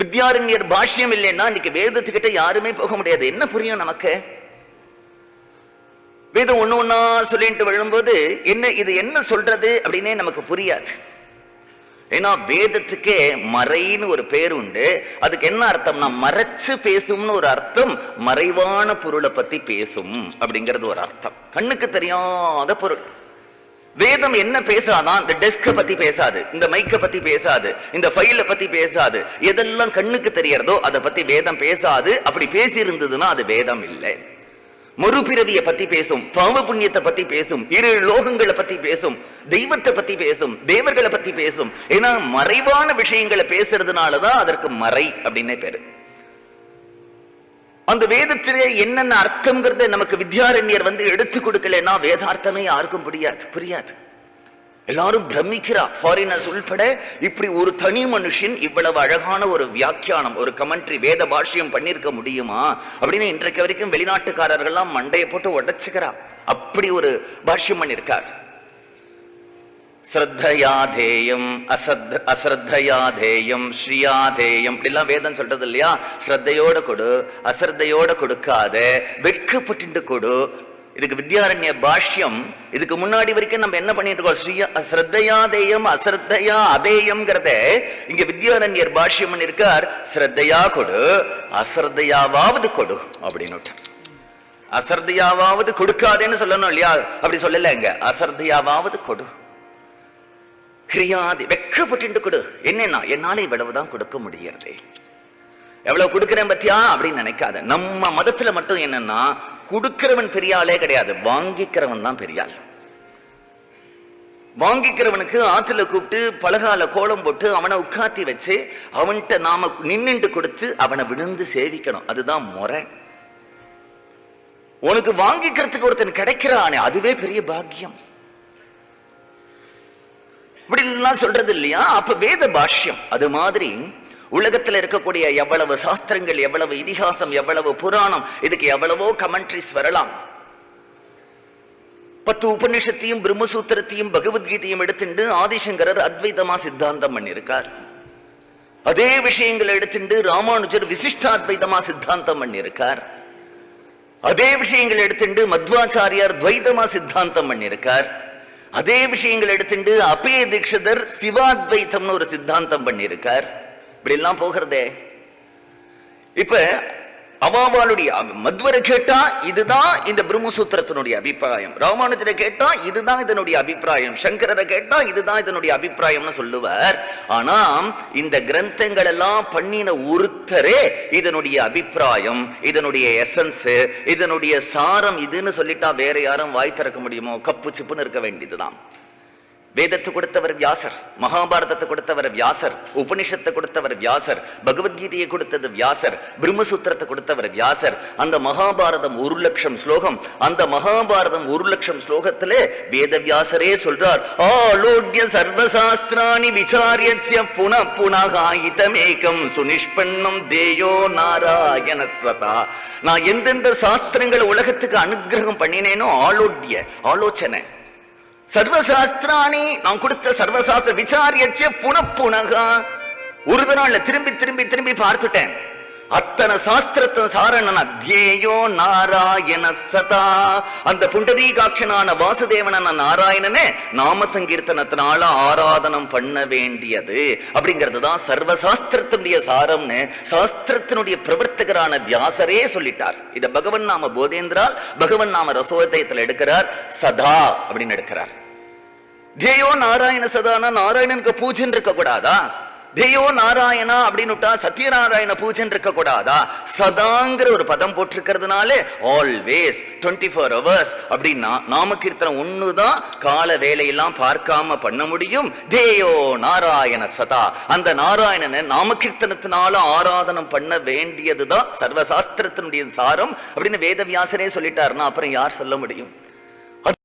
வித்யாரண்யர் பாஷ்யம் இல்லைன்னா இன்னைக்கு வேதத்துக்கிட்ட யாருமே போக முடியாது. என்ன புரியும் நமக்கு? வேதம் ஒண்ணு ஒன்றா சொல்லிட்டு விழும்போது என்ன இது என்ன சொல்றது அப்படின்னே நமக்கு புரியாது. ஏன்னா வேதத்துக்கே மறைன்னு ஒரு பேர் உண்டு. அதுக்கு என்ன அர்த்தம்னா மறைச்சு பேசும்னு ஒரு அர்த்தம் மறைவான பொருளை பத்தி பேசும் அப்படிங்கிறது ஒரு அர்த்தம். கண்ணுக்கு தெரியாத பொருள். வேதம் என்ன பேசாதான் இந்த டெஸ்கை பத்தி பேசாது இந்த மைக்கை பத்தி பேசாது இந்த ஃபைலை பத்தி பேசாது எதெல்லாம் கண்ணுக்கு தெரியறதோ அதை பத்தி வேதம் பேசாது. அப்படி பேசி இருந்ததுன்னா அது வேதம் இல்லை. மறுபிறவியை பத்தி பேசும் பாவ புண்ணியத்தை பத்தி பேசும் இரு லோகங்களை பத்தி பேசும் தெய்வத்தை பத்தி பேசும் தேவர்களை பத்தி பேசும். ஏன்னா மறைவான விஷயங்களை பேசுறதுனாலதான் அதற்கு மறை அப்படின்னே பேரு. அந்த வேதத்திலே என்னென்ன அர்த்தம்ங்கிறத நமக்கு வித்யாரண்யர் வந்து எடுத்து கொடுக்கலன்னா வேதார்த்தமே யாருக்கும் புரியாது புரியாது. எல்லாரும் பிரமிக்கிறா ஃபாரினர்ஸ் உள்பட இப்படி ஒரு தனி மனுஷன் இவ்வளவு அழகான ஒரு வியாக்கியானம் ஒரு கமெண்ட்ரி வேத பாஷ்யம் பண்ணியிருக்க முடியுமா? அப்படின்னு இன்றைக்கு வரைக்கும் வெளிநாட்டுக்காரர்கள்லாம் மண்டையை போட்டு உடைச்சுக்கிறா. அப்படி ஒரு பாஷ்யம் பண்ணியிருக்கார் ஸ்ரத்தையாதேயம் அசத் அஸ்ரத்தையாதேயம் ஸ்ரீயாதேயம் இப்படிலாம் வேதம் சொல்றது இல்லையா ஸ்ரத்தையோட கொடு அஸ்ரத்தையோட கொடுக்காத வெட்கப்பட்டு கொடு. இதுக்கு வித்யாரண்ய பாஷ்யம் இதுக்கு முன்னாடி வரைக்கும் நம்ம என்ன பண்ணிட்டு இருக்கோம்? ஸ்ரத்தையா தேயம் அஸ்ரத்தையா அதேயம்ங்கிறத இங்க வித்யாரண்யர் பாஷ்யம் பண்ணிருக்கார். ஸ்ரத்தையா கொடு அஸ்ரத்தையாவது கொடு அப்படின்னு விட்டார். அசர்தையாவது கொடுக்காதேன்னு சொல்லணும் இல்லையா? அப்படி சொல்லல இங்க அசர்தையாவது கொடு. கிரியாதி வெக்கப்பட்டு கொடு. என்னன்னா என்னால இவ்வளவுதான் கொடுக்க முடியறது. எவ்வளவு கொடுக்கிறேன் பத்தியா? அப்படின்னு நினைக்காத. நம்ம மதத்துல மட்டும் என்னன்னா கொடுக்கிறவன் பெரிய ஆளே கிடையாது. வாங்கிக்கிறவன் தான் பெரிய ஆள் வாங்கிக்கிறவனுக்கு ஆத்துல கூப்பிட்டு பலகால கோலம் போட்டு அவனை உட்காத்தி வச்சு அவன்கிட்ட நாம நின்னுட்டு கொடுத்து அவனை விழுந்து சேவிக்கணும். அதுதான் முறை. உனக்கு வாங்கிக்கிறதுக்கு ஒருத்தன் கிடைக்கிறானே அதுவே பெரிய பாக்கியம். இப்படி சொல்றது இல்லையா அப்ப வேத பாஷ்யம் அது மாதிரி உலகத்துல இருக்கக்கூடிய எவ்வளவு சாஸ்திரங்கள் எவ்வளவு இதிகாசம் எவ்வளவு புராணம் இதுக்கு எவ்வளவோ கமெண்ட்ரிஸ் வரலாம். பத்து உபநிஷத்தையும் பிரம்மசூத்திரத்தையும் பகவத்கீதையும் எடுத்துண்டு ஆதிசங்கரர் அத்வைதமா சித்தாந்தம் பண்ணியிருக்கார். அதே விஷயங்களை எடுத்துண்டு ராமானுஜர் விசிஷ்டாத்வைதமா சித்தாந்தம் பண்ணியிருக்கார். அதே விஷயங்கள் எடுத்துண்டு மத்வாச்சாரியார் துவைதமா சித்தாந்தம் பண்ணியிருக்கார். அதே விஷயங்கள் எடுத்துட்டு அபய தீட்சிதர் சிவாத்வைத்தம்னு ஒரு சித்தாந்தம் பண்ணியிருக்கார். இப்படி எல்லாம் போகிறதே. இப்ப அவாவாளுடைய மத்வரை கேட்டா இதுதான் இந்த பிரம்மசூத்திரத்தினுடைய அபிப்பிராயம். ராமானுஜரை கேட்டா இதுதான் இதனுடைய அபிப்பிராயம். சங்கரரை கேட்டா இதுதான் இதனுடைய அபிப்பிராயம்னு சொல்லுவார். ஆனா இந்த கிரந்தங்கள் எல்லாம் பண்ணின ஒருத்தரே இதனுடைய அபிப்பிராயம் இதனுடைய எசன்ஸ் இதனுடைய சாரம் இதுன்னு சொல்லிட்டா வேற யாரும் வாய் திறக்க முடியுமோ? கப்பு சிப்புன்னு இருக்க வேண்டியதுதான். வேதத்தை கொடுத்தவர் வியாசர் மகாபாரதத்தை கொடுத்தவர் வியாசர் உபனிஷத்தை கொடுத்தவர் வியாசர் பகவத்கீதையை கொடுத்தது வியாசர் பிரம்மசூத்திரத்தை கொடுத்தவர் வியாசர். அந்த மகாபாரதம் ஒரு லட்சம் ஸ்லோகம். அந்த மகாபாரதம் ஒரு லட்சம் ஸ்லோகத்திலே வேத வியாசரே சொல்றார் ஆலோட்ய சர்வசாஸ்திராணி விசாரியத்ய புன புனகாயிதமேகம் சுனிஷ்பண்ணம் தேயோ நாராயண சதா. நான் எந்தெந்த சாஸ்திரங்களை உலகத்துக்கு அனுகிரகம் பண்ணினேனோ ஆலோட்ய ஆலோசனை சர்வசாஸ்திராணி நான் கொடுத்த சர்வசாஸ்திர விசாரியச்ச புனப்புனகா. ஒரு நாள்ல திரும்பி திரும்பி திரும்பி பார்த்துட்டேன். அத்தனை சாஸ்திரத்தை சாரணன்? அத்தியேயோ நாராயண சதா. அந்த புண்டரீகாட்சனான வாசுதேவனான நாராயணனே நாம சங்கீர்த்தனத்தினால ஆராதனம் பண்ண வேண்டியது. அப்படிங்கிறது தான் சர்வசாஸ்திரத்தினுடைய சாரம்னு சாஸ்திரத்தினுடைய பிரவர்த்தகரான வியாசரே சொல்லிட்டார். இதை பகவன் நாம போதேந்திரால் பகவன் நாம ரசோதயத்தில் எடுக்கிறார் சதா அப்படின்னு எடுக்கிறார். தேயோ நாராயண சதானா நாராயணனுக்கு பூஜைன்னு இருக்க கூடாதா தேயோ நாராயணா அப்படின்னுட்டா சத்யநாராயண பூஜைன்னு இருக்க கூடாதா சதாங்கிற ஒரு பதம் போட்டிருக்கிறதுனாலே ஆல்வேஸ் டுவெண்ட்டி ஃபோர் ஹவர்ஸ் அப்படின்னா நாம கீர்த்தனம் ஒண்ணுதான் கால வேலையெல்லாம் பார்க்காம பண்ண முடியும். தேயோ நாராயண சதா. அந்த நாராயணனை நாம கீர்த்தனத்தினால ஆராதனம் பண்ண வேண்டியதுதான் சர்வசாஸ்திரத்தினுடைய சாரம் அப்படின்னு வேதவியாசரே சொல்லிட்டாருன்னா அப்புறம் யார் சொல்ல முடியும்?